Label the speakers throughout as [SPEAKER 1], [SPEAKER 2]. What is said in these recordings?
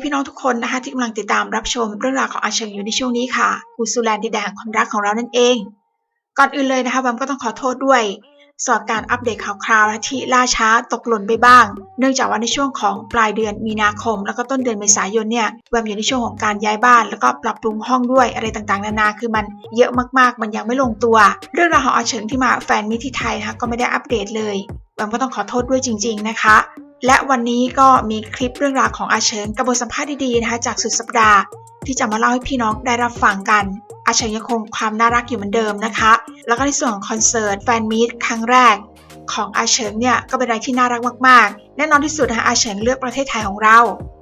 [SPEAKER 1] ดีพี่น้องทุกคนนะคะที่กำลังติดตามรับชมเรื่องราวของอาเชิงอยู่ในช่วงนี้ค่ะกูซูแลนด์ดินแดงความรักของเรานั่นเอง ก่อนอื่นเลยนะคะบัมก็ต้องขอโทษด้วยสำหรับการอัปเดตข่าวคราวและที่ล่าช้าตกหล่นไปบ้าง เนื่องจากว่าในช่วงของปลายเดือนมีนาคม แล้วก็ต้นเดือนเมษายนเนี่ยแวมอยู่ในช่วงของการย้ายบ้าน แล้วก็ปรับปรุงห้องด้วยอะไรต่างๆ นานาคือมันเยอะมากๆ มันยังไม่ลงตัว เรื่องราวของอาเฉิงที่มาแฟนมิที่ไทยนะคะก็ไม่ได้อัปเดตเลยแวมก็ต้องขอโทษด้วยจริง ๆนะคะ และวันนี้ก็มีคลิปเรื่องราวของอาเฉิงกับบทสัมภาษณ์ดีๆนะคะจากสุดสัปดาห์ ที่จะมาเล่าให้พี่น้องได้รับฟังกันอาเฉิงยังคงความน่ารักอยู่เหมือนเดิมนะคะ แล้วก็ในส่วนของคอนเสิร์ตแฟนมีตครั้งแรก ของอาเฉิงเนี่ยก็เป็นอะไรที่น่ารักมากๆ แน่นอนที่สุดนะคะอาเฉิงเลือกประเทศไทยของเรา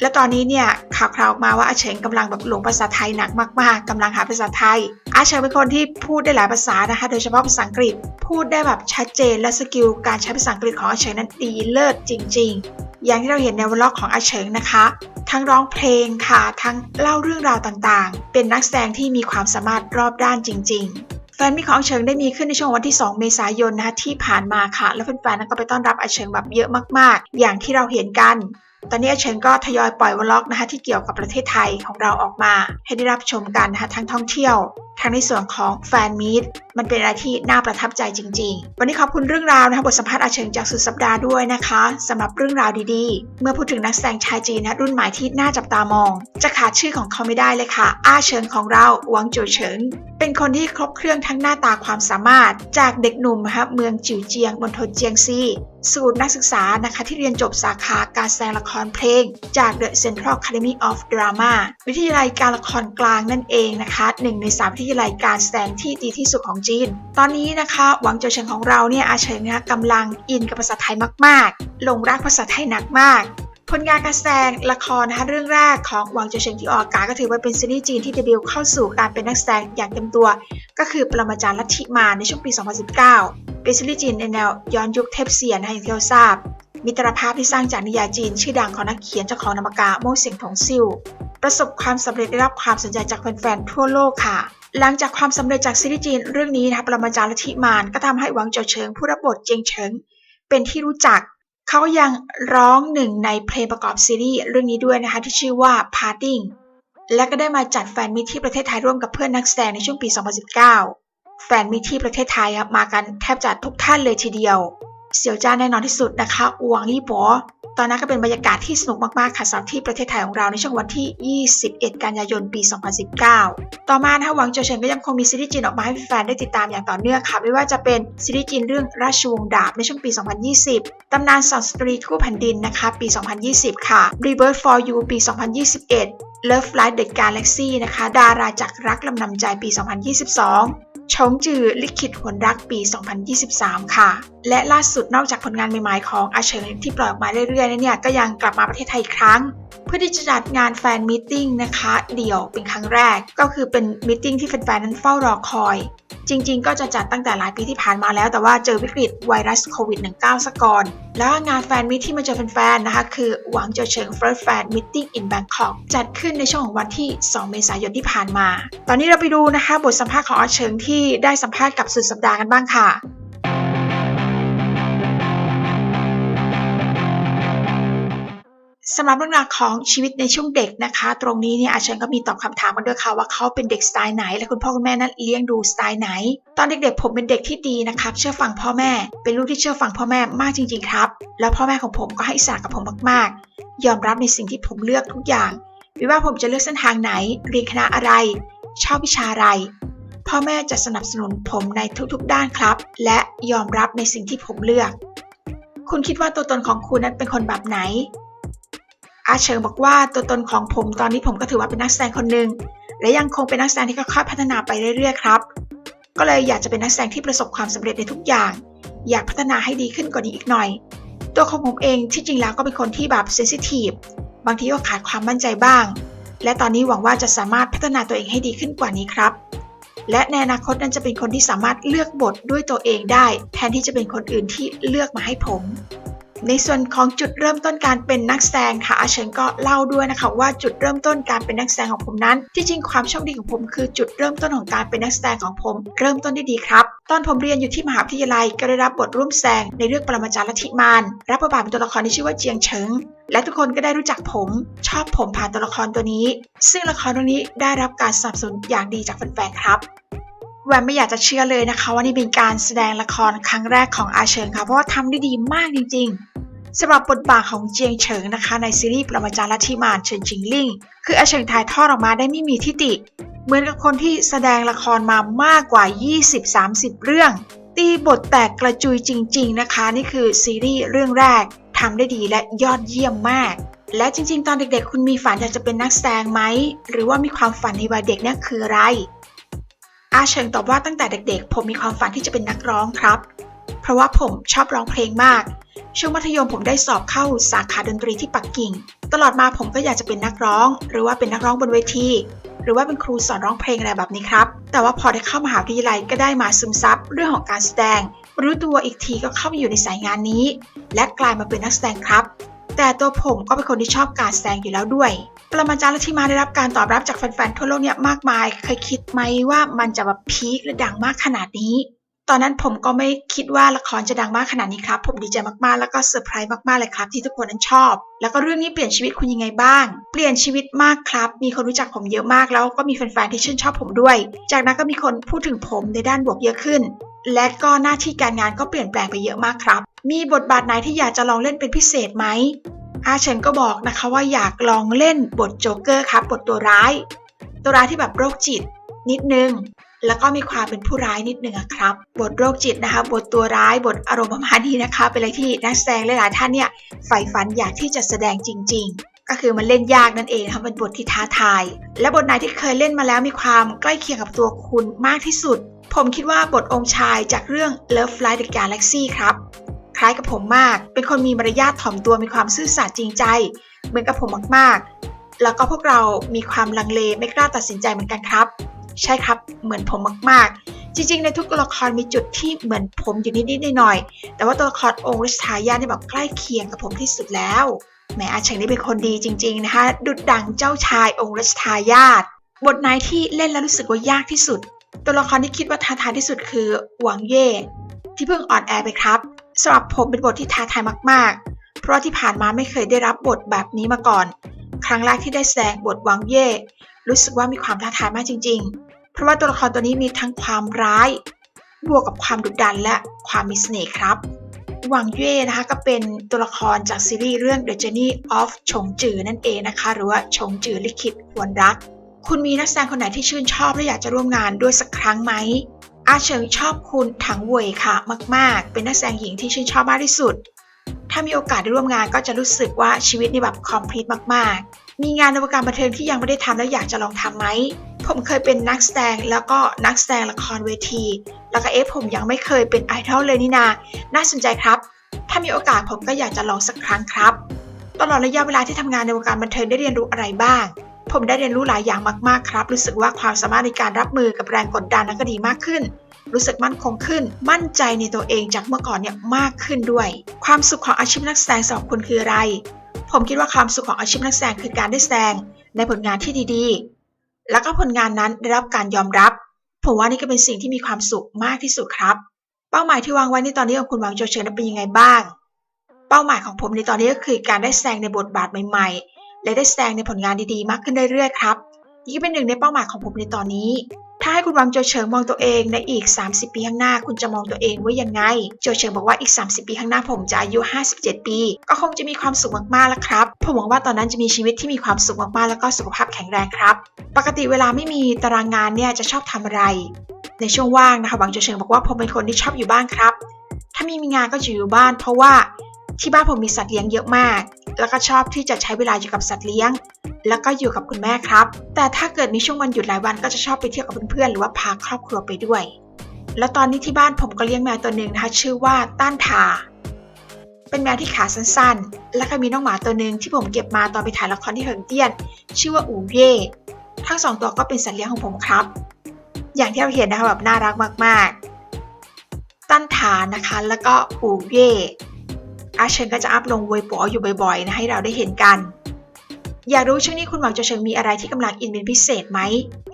[SPEAKER 1] และตอนนี้เนี่ยข่าวคราวออกมาว่าอาเฉิงกำลังแบบหลงภาษาไทยหนักมากๆกำลังหาภาษาไทย อาเฉิงเป็นคนที่พูดได้หลายภาษานะคะ โดยเฉพาะภาษาอังกฤษ พูดได้แบบชัดเจนและสกิลการใช้ภาษาอังกฤษของอาเฉิงนั้นดีเลิศจริง ๆอย่างที่เราเห็นในวลล็อกของอาเฉิงนะคะ ทั้งร้องเพลงค่ะ ทั้งเล่าเรื่องราวต่างๆ เป็นนักแสดงที่มีความสามารถรอบด้านจริง ๆ แฟนมิตรของอาเชิงได้มีขึ้นในช่วงวันที่ 2 เมษายนนะคะที่ผ่านมาค่ะ แล้วแฟนๆนั้นก็ไปต้อนรับอาเชิงแบบเยอะมากๆ อย่างที่เราเห็นกัน ตอนนี้อาเชิงก็ทยอยปล่อยวอลล็อกนะคะที่เกี่ยวกับประเทศไทยของเราออกมา ให้ได้รับชมกันนะคะทั้งท่องเที่ยว ทั้งในส่วนของแฟนมีตมันเป็นอะไรที่น่าประทับใจจริง ๆ วันนี้ขอบคุณเรื่องราวนะคะบทสัมภาษณ์อาเฉิงจากสุดสัปดาห์ด้วยนะคะสำหรับเรื่องราวดีๆ เมื่อพูดถึงนักแสดงชายจีนนะรุ่นใหม่ที่น่าจับตามอง จะขาดชื่อของเขาไม่ได้เลยค่ะ อาเฉิงของเราหวังโจวเฉิงเป็นคนที่ครบเครื่องทั้งหน้าตาความสามารถ จากเด็กหนุ่มนะคะเมืองจิวเจียงมณฑลเจียงซีสู่นักศึกษานะคะที่เรียนจบสาขาการแสดงละครเพลง จาก The Central Academy of Drama วิทยาลัยการละครกลางนั่นเองนะคะหนึ่งในสามวิทยาลัยการแสดงที่ดีที่สุดของจีน ตอนนี้นะคะหวังโจวเฉิงของเราเนี่ยอาเฉิงนะคะกำลังอินกับภาษาไทยมากๆหลงรักภาษาไทยหนักมากผลงานการแสดงละครนะคะเรื่องแรกของหวังเจอเฉิงที่ออกอากาศก็ถือว่าเป็นซีรีส์จีนที่เดบิวต์เข้าสู่การเป็นนักแสดงอย่างเต็มตัว ก็คือปรมาจารย์ลัทธิมารในช่วงปี 2019 เป็นซีรีส์จีนในแนวย้อนยุคเทพเซียนนะคะอย่างที่เราทราบ มิตรภาพที่สร้างจากนิยายจีน ชื่อดังของนักเขียนเจ้าของนามปากกาโม่เสียงถงซิ่วประสบความสำเร็จได้รับความสนใจจากแฟนๆทั่วโลกค่ะ หลังจากความสำเร็จจากซีรีส์จีนเรื่องนี้นะคะปรมาจารย์ลัทธิมารก็ทำให้หวังเจอเฉิงผู้รับบทเจียงเฉิงเป็นที่รู้จัก เขายังร้องหนึ่งในเพลงประกอบซีรีส์เรื่องนี้ด้วยนะคะที่ชื่อว่า Parting และก็ได้มาจัดแฟนมิตรที่ประเทศไทยร่วมกับเพื่อนนักแสดงในช่วงปี 2019 แฟนมิตรที่ประเทศไทยมากันแทบจะทุกท่านเลยทีเดียว เสี่ยวจ้าแน่นอนที่สุดนะคะอวงลี่ป๋อ ตอนนั้นก็เป็นบรรยากาศที่สนุกมากๆค่ะสำหรับที่ประเทศไทยของเราในช่วงวันที่ 21 กันยายน ปี 2019 ต่อมานะคะหวังโจเฉินก็ยังคงมีซีรีส์จีนออกมาให้แฟนได้ติดตามอย่างต่อเนื่องค่ะ ไม่ว่าจะเป็นซีรีส์จีนเรื่องราชวงศ์ดาบในช่วงปี 2020 ตำนานสอนสตรีคู่แผ่นดินนะคะ ปี 2020 ค่ะ Rebirth for You ปี 2021 Love Light the Galaxy นะคะ ดาราจากรักลำนำใจปี 2022 ชงจือลิขิตหวนรักปี 2023 ค่ะ และล่าสุดนอกจากผลงานใหม่ๆของอาเฉิงที่ปล่อยออกมาเรื่อยๆเนี่ยก็ยังกลับมาประเทศไทยอีกครั้ง เพื่อที่จะจัดงานแฟนมิทติ้งนะคะ เดี่ยวเป็นครั้งแรกก็คือเป็นมิทติ้งที่แฟนๆนั้นเฝ้ารอคอย จริงๆ ก็จะจัดตั้งแต่หลายปีที่ผ่านมาแล้ว แต่ว่าเจอวิกฤตไวรัสโควิด -19 ซะก่อน แล้วงานแฟนมิตที่มาเจอแฟนๆ นะคะ คือหวังเจอเชิง First Fan Meeting in Bangkok จัดขึ้นในช่วงของวันที่ 2 เมษายนที่ผ่านมา ตอนนี้เราไปดูนะคะ บทสัมภาษณ์ของอาเชิงที่ได้สัมภาษณ์กับสุดสัปดาห์กันบ้างค่ะ สำหรับเรื่องราวของชีวิตในช่วงเด็กนะคะ ตรงนี้เนี่ยอาเฉิงก็มีตอบคำถามกันด้วยค่ะว่าเขาเป็นเด็กสไตล์ไหน และคุณพ่อคุณแม่นั้นเลี้ยงดูสไตล์ไหน ตอนเด็กๆผมเป็นเด็กที่ดีนะครับเชื่อฟังพ่อแม่ เป็นลูกที่เชื่อฟังพ่อแม่มากจริง ๆ ครับ แล้วพ่อแม่ของผมก็ให้อิสระกับผมมากๆ ยอมรับในสิ่งที่ผมเลือกทุกอย่างไม่ว่าผมจะเลือกเส้นทางไหน เรียนคณะอะไร ชอบวิชาอะไร พ่อแม่จะสนับสนุนผมในทุกๆ ด้านครับ และยอมรับในสิ่งที่ผมเลือก คุณคิดว่าตัวตนของคุณนั้นเป็นคนแบบไหน อาเฉิงบอกว่าตัวตนของผมตอนนี้ผมก็ถือว่าเป็นนักแสดงคนหนึ่งและยังคงเป็นนักแสดงที่ค่อยๆพัฒนาไปเรื่อยๆครับ ก็เลยอยากจะเป็นนักแสดงที่ประสบความสำเร็จในทุกอย่าง อยากพัฒนาให้ดีขึ้นกว่านี้อีกหน่อย ตัวของผมเองที่จริงแล้วก็เป็นคนที่แบบเซนซิทีฟบางทีก็ขาดความมั่นใจบ้าง และตอนนี้หวังว่าจะสามารถพัฒนาตัวเองให้ดีขึ้นกว่านี้ครับ และในอนาคตนั้นจะเป็นคนที่สามารถเลือกบทด้วยตัวเองได้ แทนที่จะเป็นคนอื่นที่เลือกมาให้ผม ในส่วนของจุดเริ่มต้นการเป็นนักแสดงค่ะอาเฉินก็เล่าด้วยนะคะว่าจุดเริ่มต้นการเป็นนักแสดงของผมนั้น ที่จริงความโชคดีของผมคือจุดเริ่มต้นของการเป็นนักแสดงของผม เริ่มต้นได้ดีครับ ตอนผมเรียนอยู่ที่มหาวิทยาลัยก็ได้รับบทร่วมแสดงในเรื่องปรมาจารย์ลัทธิมารรับบทบาทเป็นตัวละครที่ชื่อว่าเจียงเฉิงและทุกคนก็ได้รู้จักผม ชอบผมผ่านตัวละครตัวนี้ ซึ่งละครเรื่องนี้ได้รับการสนับสนุนอย่างดีจากแฟนๆครับ แวนไม่อยากจะเชื่อเลยนะคะ ว่านี่เป็นการแสดงละครครั้งแรกของอาเฉิงค่ะเพราะว่าทำได้ดีมากจริงๆสำหรับบทบาทของเจียงเฉิงนะคะ ในซีรีส์ประมาจารย์ลัทธิมารเฉินจิงลิ่งคืออาเฉิงถ่ายทอดออกมาได้ไม่มีทิฏฐิเหมือนกับคนที่แสดงละครมามากกว่า 20-30 เรื่อง ตีบทแตกกระจุยจริง ๆนะคะ นี่คือซีรีส์เรื่องแรกทำได้ดีและยอดเยี่ยมมากและจริงๆ ตอนเด็กๆ คุณมีฝันอยากจะเป็นนักแสดงไหม หรือว่ามีความฝันในวัยเด็กนี่คืออะไร อาเฉิงตอบว่าตั้งแต่เด็กๆ ผมมีความฝันที่จะเป็นนักร้องครับ เพราะว่าผมชอบร้องเพลงมาก ช่วงมัธยมผมได้สอบเข้าสาขาดนตรีที่ปักกิ่ง ตลอดมาผมก็อยากจะเป็นนักร้อง หรือว่าเป็นนักร้องบนเวที หรือว่าเป็นครูสอนร้องเพลงอะไรแบบนี้ครับ แต่ว่าพอได้เข้ามหาวิทยาลัยก็ได้มาซึมซับเรื่องของการแสดง รู้ตัวอีกทีก็เข้ามาอยู่ในสายงานนี้ และกลายมาเป็นนักแสดงครับ แต่ตัวผมก็เป็นคนที่ชอบการแสดงอยู่แล้วด้วย ปรมาจารย์ลัทธิมาได้รับการตอบรับจากแฟนๆทั่วโลกเนี่ยมากมาย เคยคิดไหมว่ามันจะแบบพีคและดังมากขนาดนี้ ตอนนั้นผมก็ไม่คิดว่าละครจะดังมากขนาดนี้ครับ ผมดีใจมากๆ แล้วก็เซอร์ไพรส์มากๆเลยครับ ที่ทุกคนนั้นชอบ แล้วก็เรื่องนี้เปลี่ยนชีวิตคุณยังไงบ้าง เปลี่ยนชีวิตมากครับ มีคนรู้จักผมเยอะมากแล้วก็มีแฟนๆที่ชื่นชอบผมด้วย จากนั้นก็มีคนพูดถึงผมในด้านบวกเยอะขึ้น และก็หน้าที่การงานก็เปลี่ยนแปลงไปเยอะมากครับ มีบทบาทไหนที่อยากจะลองเล่นเป็นพิเศษไหม อาเฉินก็บอกนะคะว่าอยากลองเล่นบทโจ๊กเกอร์ครับบทตัวร้าย ตัวร้ายที่แบบโรคจิตนิดนึง แล้วก็มีความเป็นผู้ร้ายนิดนึงครับ บทโรคจิตนะคะ บทตัวร้าย บทอารมณ์ประมาณนี้นะคะ เป็นอะไรที่นักแสดงหลายๆท่านเนี่ยใฝ่ฝันอยากที่จะแสดงจริง ๆก็คือมันเล่นยากนั่นเองนะคะเป็นบทที่ท้าทาย และบทไหนที่เคยเล่นมาแล้วมีความใกล้เคียงกับตัวคุณมากที่สุด ผมคิดว่าบทองค์ชายจากเรื่อง Love Flight the Galaxy ครับ ล้ายกับผมมาก เป็นคนมีมารยาทถ่อมตัวมีความซื่อสัตย์จริงใจ เหมือนกับผมมากๆ แล้วก็พวกเรามีความลังเลไม่กล้าตัดสินใจเหมือนกันครับ ใช่ครับ เหมือนผมมากๆ จริงๆ ในทุกตัวละครมีจุดที่เหมือนผมอยู่นิดๆหน่อยๆแต่ว่าตัวละครองค์รัชทายาทนี่แบบใกล้เคียงกับผมที่สุดแล้วแหมอาเฉิงนี่เป็นคนดีจริง ๆ นะคะดุดดังเจ้าชายองค์รัชทายาทบทไหนที่เล่นแล้วรู้สึกว่ายากที่สุด ตัวละครที่คิดว่าท้าทายที่สุดคือหวังเย่ที่เพิ่งออนแอไปครับ สำหรับผมเป็นบทที่ท้าทายมาก ๆ เพราะว่าที่ผ่านมาไม่เคยได้รับบทแบบนี้มาก่อน ครั้งแรกที่ได้แสดงบทหวังเย่ รู้สึกว่ามีความท้าทายมากจริง ๆ เพราะว่าตัวละครตัวนี้มีทั้งความร้าย บวกกับความดุดันและความมีเสน่ห์ครับหวังเย่นะคะก็เป็นตัวละครจากซีรีส์เรื่อง The Journey of ชงจือนั่นเองนะคะ หรือว่าชงจือลิขิตหวนรัก คุณมีนักแสดงคนไหนที่ชื่นชอบและอยากจะร่วมงานด้วยสักครั้งไหม อาเฉิงชอบคุณถังเว่ยค่ะมาก ๆ เป็นนักแสดงหญิงที่ชื่นชอบมากที่สุด ถ้ามีโอกาสได้ร่วมงานก็จะรู้สึกว่าชีวิตนี่แบบคอมพลีทมาก ๆ มีงานในวงการบันเทิงที่ยังไม่ได้ทำแล้วอยากจะลองทำไหม ผมเคยเป็นนักแสดงแล้วก็นักแสดงละครเวที แล้วก็เอฟผมยังไม่เคยเป็นไอดอลเลยนี่นา น่าสนใจครับ ถ้ามีโอกาสผมก็อยากจะลองสักครั้งครับ ตลอดระยะเวลาที่ทำงานในวงการบันเทิงได้เรียนรู้อะไรบ้าง ผมได้เรียนรู้หลายอย่างมากๆครับ รู้สึกว่าความสามารถในการรับมือกับแรงกดดันนั้นก็ดีมากขึ้น รู้สึกมั่นคงขึ้น มั่นใจในตัวเองจากเมื่อก่อนเนี่ยมากขึ้นด้วย ความสุขของอาชีพนักแสดงสำหรับคุณคืออะไร ผมคิดว่าความสุขของอาชีพนักแสดงคือการได้แสดงในผลงานที่ดีๆ แล้วก็ผลงานนั้นได้รับการยอมรับ ผมว่านี่ก็เป็นสิ่งที่มีความสุขมากที่สุดครับ เป้าหมายที่วางไว้ในตอนนี้ของคุณหวังโจเฉินนั้นเป็นยังไงบ้าง เป้าหมายของผมในตอนนี้ก็คือการได้แสดงในบทบาทใหม่ๆ และได้แสดงในผลงานดีๆ มากขึ้นเรื่อยๆ ครับ นี่เป็นหนึ่งในเป้าหมายของผมในตอนนี้ ถ้าให้คุณวังโจเฉิงมองตัวเองในอีก 30 ปีข้างหน้า คุณจะมองตัวเองไว้ยังไง โจเฉิงบอกว่าอีก 30 ปีข้างหน้าผมจะอายุ 57 ปี ก็คงจะมีความสุขมากๆ แล้วครับ ผมหวังว่าตอนนั้นจะมีชีวิตที่มีความสุขมากๆ แล้วก็สุขภาพแข็งแรงครับ ปกติเวลาไม่มีตารางงานเนี่ยจะชอบทำอะไร ในช่วงว่างนะคะวังโจเฉิงบอกว่าผมเป็นคนที่ชอบอยู่บ้านครับ ถ้ามีมีงานก็จะอยู่บ้าน เพราะว่าที่บ้านผมมีสัตว์เลี้ยงเยอะมาก แล้วก็ชอบที่จะใช้เวลาอยู่กับสัตว์เลี้ยง แล้วก็อยู่กับคุณแม่ครับ แต่ถ้าเกิดมีช่วงวันหยุดหลายวันก็จะชอบไปเที่ยวกับเพื่อนๆหรือว่าพาครอบครัวไปด้วย แล้วตอนนี้ที่บ้านผมก็เลี้ยงแมวตัวหนึ่งนะคะชื่อว่าต้านทา เป็นแมวที่ขาสั้นๆ แล้วก็มีน้องหมาตัวหนึ่งที่ผมเก็บมาตอนไปถ่ายละครที่เฮิงเตี้ยน ชื่อว่าอูเย่ทั้งสองตัวก็เป็นสัตว์เลี้ยงของผมครับ อย่างที่เราเห็นนะคะแบบน่ารักมากๆตั้นทานะคะ แล้วก็อูเย่ อาเชงก็จะอัพลงเวบออยู่บ่อยๆนะให้เราได้เห็นกัน อยากรู้ช่วงนี้คุณหวังโจเชิงมีอะไรที่กำลังอินเป็นพิเศษไหม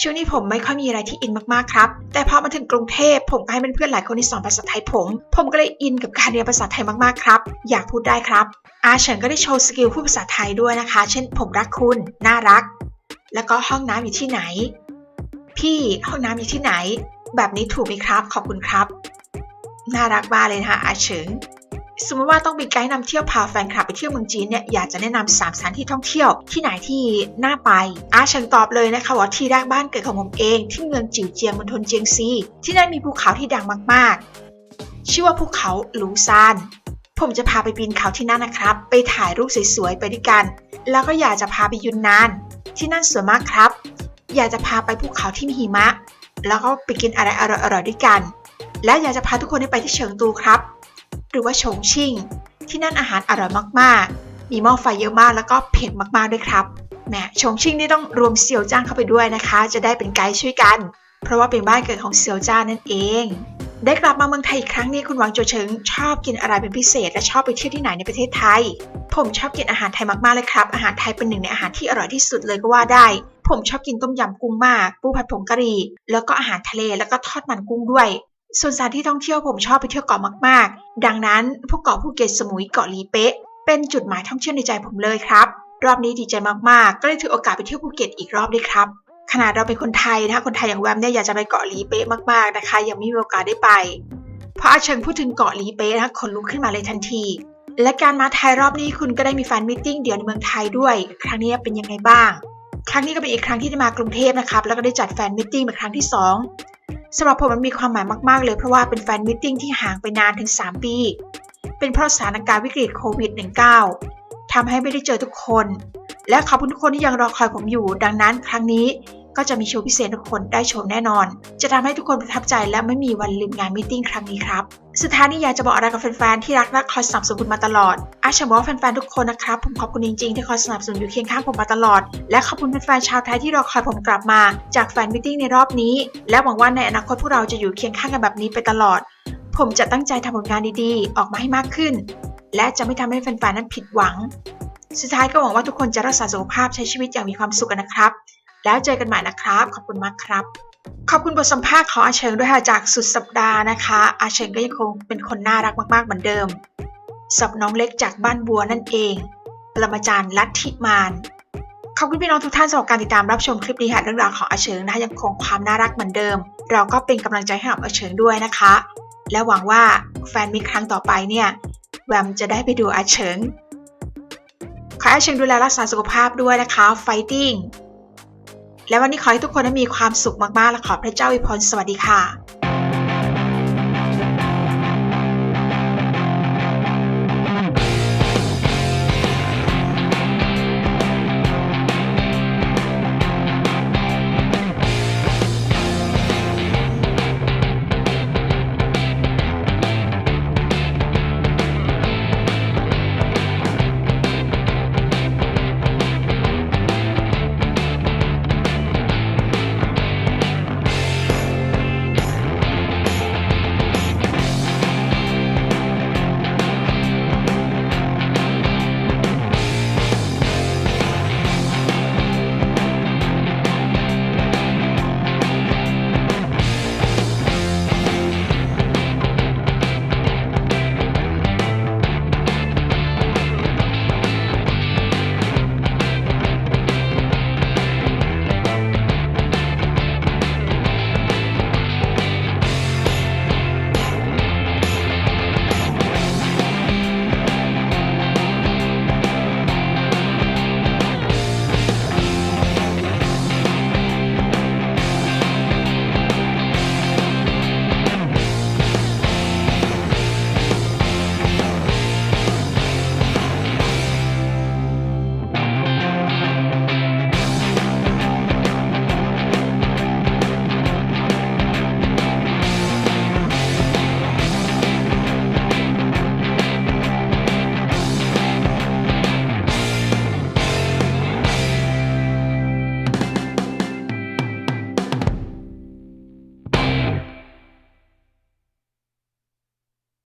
[SPEAKER 1] ช่วงนี้ผมไม่ค่อยมีอะไรที่อินมากๆครับ แต่พอมาถึงกรุงเทพผมก็ให้เพื่อนๆหลายคนที่สอนภาษาไทยผม ผมก็เลยอินกับการเรียนภาษาไทยมากๆครับ อยากพูดได้ครับอาเฉินก็ได้โชว์สกิลพูดภาษาไทยด้วยนะคะ เช่น ผมรักคุณ น่ารัก แล้วก็ห้องน้ำอยู่ที่ไหน พี่ห้องน้ำอยู่ที่ไหน แบบนี้ถูกไหมครับ ขอบคุณครับ น่ารักมากเลยนะคะอาเฉิง สมมติว่าต้องเป็นไกด์นำเที่ยวพาแฟนคลับไปเที่ยวเมืองจีนเนี่ยอยากจะแนะนำสามสถานที่ท่องเที่ยวที่ไหนที่น่าไปอาเฉิงตอบเลยนะคะว่าที่แรกบ้านเกิดของผมเอง ที่เมืองจิ๋วเจียงมณฑลเจียงซี ที่นั่นมีภูเขาที่ดังมากๆ ชื่อว่าภูเขาหลูซานผมจะพาไปปีนเขาที่นั่นนะครับ ไปถ่ายรูปสวยๆไปด้วยกัน แล้วก็อยากจะพาไปยุนนาน ที่นั่นสวยมากครับ อยากจะพาไปภูเขาที่มีหิมะ แล้วก็ไปกินอะไรอร่อยๆด้วยกัน และอยากจะพาทุกคนไปที่เฉิงตูครับ หรือว่าชงชิ่ง ที่นั่นอาหารอร่อยมากๆ มีหม้อไฟเยอะมากแล้วก็เผ็ดมากๆด้วยครับแหมชงชิ่งนี่ต้องรวมเซียวจ้างเข้าไปด้วยนะคะ จะได้เป็นไกด์ช่วยกัน เพราะว่าเป็นบ้านเกิดของเซียวจ้านั่นเอง ได้กลับมาเมืองไทยอีกครั้งนี้คุณหวังโจเฉิงชอบกินอะไรเป็นพิเศษ และชอบไปเที่ยวที่ไหนในประเทศไทย ผมชอบกินอาหารไทยมากๆเลยครับ อาหารไทยเป็นหนึ่งในอาหารที่อร่อยที่สุดเลยก็ว่าได้ ผมชอบกินต้มยำกุ้งมาก ปูผัดผงกะหรี่ แล้วก็อาหารทะเลแล้วก็ทอดมันกุ้งด้วย ส่วนสถานที่ท่องเที่ยวผมชอบไปเที่ยวเกาะมากๆ ดังนั้นพวกเกาะภูเก็ตสมุยเกาะลีเป๊ะ เป็นจุดหมายท่องเที่ยวในใจผมเลยครับ รอบนี้ดีใจมากๆ ก็เลยถือโอกาสไปเที่ยวภูเก็ตอีกรอบด้วยครับ ขนาดเราเป็นคนไทยนะคะคนไทยอย่างแวมเนี่ยอยากจะไปเกาะลีเป๊ะมากๆนะคะ ยังไม่มีโอกาสได้ไปพออาเฉิงพูดถึงเกาะลีเป๊ะนะคะขนลุกขึ้นมาเลยทันที และการมาไทยรอบนี้คุณก็ได้มีแฟนมิทติ้งเดี่ยวในเมืองไทยด้วย ครั้งนี้เป็นยังไงบ้าง ครั้งนี้ก็เป็นอีกครั้งที่ได้มากรุงเทพนะครับแล้วก็ได้จัดแฟนมิทติ้งเป็นครั้งที่สอง สำหรับผมมันมีความหมายมาก ๆ เลยเพราะว่าเป็นแฟนมิทติ้งที่ห่างไปนานถึง 3 ปี เป็นเพราะสถานการณ์วิกฤตโควิด -19 ทำให้ไม่ได้เจอทุกคน และขอบคุณทุกคนที่ยังรอคอยผมอยู่ ดังนั้นครั้งนี้ก็จะมีโชว์พิเศษทุกคนได้ชมแน่นอน จะทำให้ทุกคนประทับใจและไม่มีวันลืมงานมิทติ้งครั้งนี้ครับ สุดท้ายนี้อยากจะบอกอะไรกับแฟนๆ ที่รักและคอยสนับสนุนมาตลอด อาชบอกว่าแฟนๆ ทุกคนนะครับ ผมขอบคุณจริงๆ ที่คอยสนับสนุนอยู่เคียงข้างผมมาตลอด และขอบคุณแฟนๆ ชาวไทยที่รอคอยผมกลับมา จากแฟนมิทติ้งในรอบนี้ และหวังว่าในอนาคตพวกเราจะอยู่เคียงข้างกันแบบนี้ไปตลอด ผมจะตั้งใจทำผลงานดีๆ ออกมาให้มากขึ้น และจะไม่ทำให้แฟนๆ นั้นผิดหวัง สุดท้ายก็หวังว่าทุกคนจะรักษาสุขภาพใช้ชีวิตอย่างมีความสุขกันนะครับ แล้วเจอกันใหม่นะครับ ขอบคุณมากครับ ขอบคุณบทสัมภาษณ์ของอาเฉิงด้วยค่ะจากสุดสัปดาห์นะคะ อาเฉิงก็ยังคงเป็นคนน่ารักมากๆเหมือนเดิมสับน้องเล็กจากบ้านบัวนั่นเองปรมาจารย์ลัทธิมานขอบคุณพี่น้องทุกท่านสำหรับการติดตามรับชมคลิปนี้ค่ะเรื่องราวของอาเฉิงนะคะยังคงความน่ารักเหมือนเดิม เราก็เป็นกำลังใจให้กับอาเฉิงด้วยนะคะ และหวังว่าแฟนมีครั้งต่อไปเนี่ยแวมจะได้ไปดูอาเฉิงขอให้อาเฉิงดูแลรักษาสุขภาพด้วยนะคะ fighting และวันนี้ขอให้ทุกคนมีความสุขมากๆและขอพระเจ้าอวยพรสวัสดีค่ะ